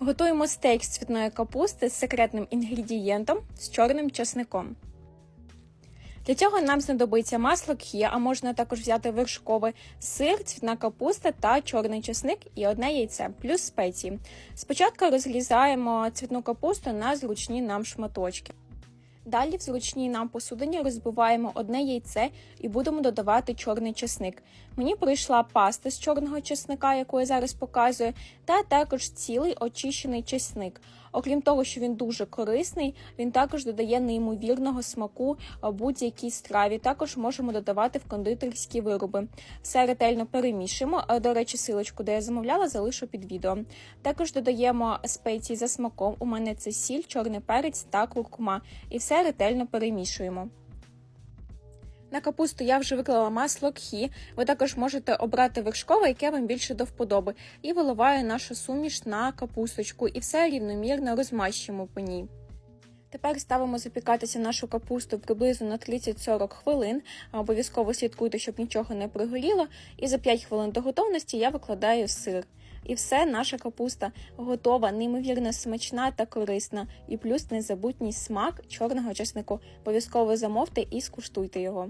Готуємо стейк з цвітної капусти з секретним інгредієнтом з чорним часником. Для цього нам знадобиться масло кхі, а можна також взяти вершковий сир, цвітна капуста та чорний чесник і одне яйце, плюс спеції. Спочатку розрізаємо цвітну капусту на зручні нам шматочки. Далі в зручній нам посудині розбиваємо одне яйце і будемо додавати чорний чесник. Мені прийшла паста з чорного чесника, яку я зараз показую, та також цілий очищений чесник. Окрім того, що він дуже корисний, він також додає неймовірного смаку будь-якій страві. Також можемо додавати в кондитерські вироби. Все ретельно перемішуємо. До речі, силочку, де я замовляла, залишу під відео. Також додаємо спеції за смаком. У мене це сіль, чорний перець та куркума. І все ретельно перемішуємо. На капусту я вже виклала масло кхі. Ви також можете обрати вершкове, яке вам більше до вподоби, і виливаю нашу суміш на капусточку і все рівномірно розмащуємо по ній. Тепер ставимо запікатися нашу капусту приблизно на 30-40 хвилин. Обов'язково слідкуйте, щоб нічого не пригоріло. І за 5 хвилин до готовності я викладаю сир. І все, наша капуста готова, неймовірно смачна та корисна. І плюс незабутній смак чорного чеснику. Обов'язково замовте і скуштуйте його.